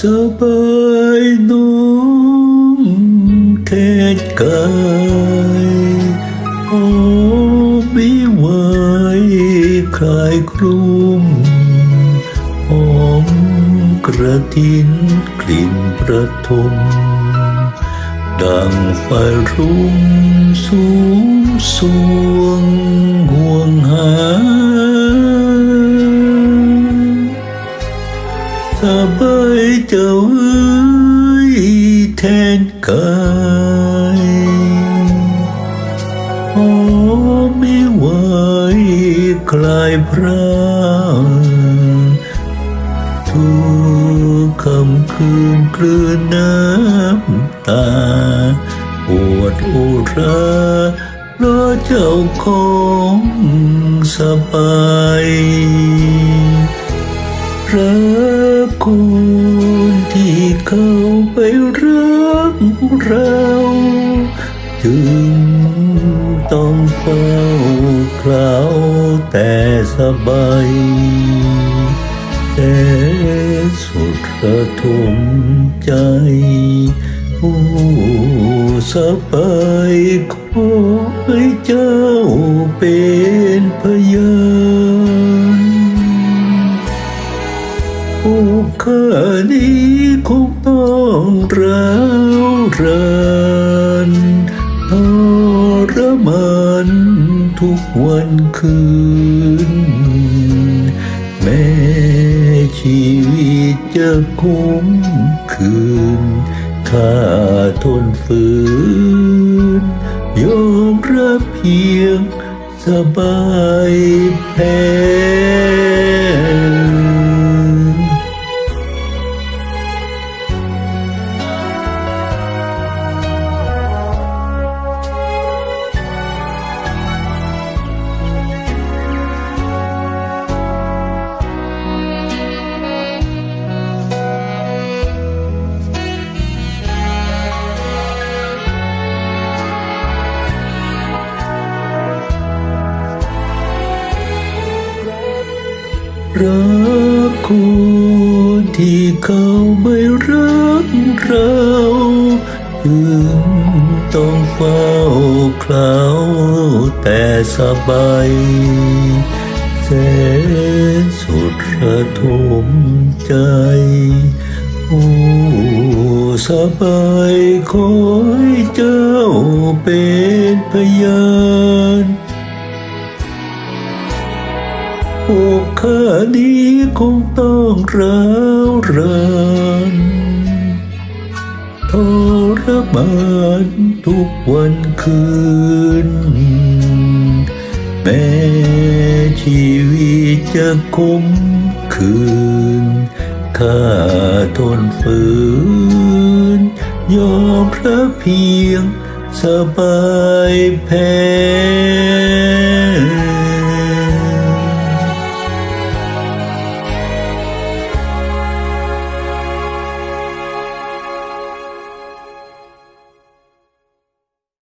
สบายน้องแค่กายโอ้ไม่ไหวคลายคลุ้มหอมกระทินกลิ่นประทมดังไฟรุ่งสูงสวงห่วงหา สบายเจ้าเอ้ยแทนกายโอ้ไม่ไหวคลายพระทุกคำคืนกลืนน้ำตาปวดอุราเพราะเจ้าของสบายรัก คนที่เขาไปรักเราจึงต้องเฝ้าคราวแต่สบายแต่สุดระทมใจโอ้สบายขอให้เจ้าเป็นพยาน ข้านี้คงต้องร้าวรานทรมานทุกวันคืน แม้ชีวิตจะคุ้มคืนข้าทนฝืนยอมรับเพียงสบายแพ้ รักคนที่เขาไม่รักเราจึงต้องเฝ้าคลาวแต่สบายแสนสุดระทมใจ โอ้สบายขอให้เจ้าเป็นพยาน โอ้ข้านี้คงต้องร้าวรานทรมานทุกวันคืน แม้ชีวิตจะคมคืนข้าทนฝืน ยอมรับเพียงสบายแพ้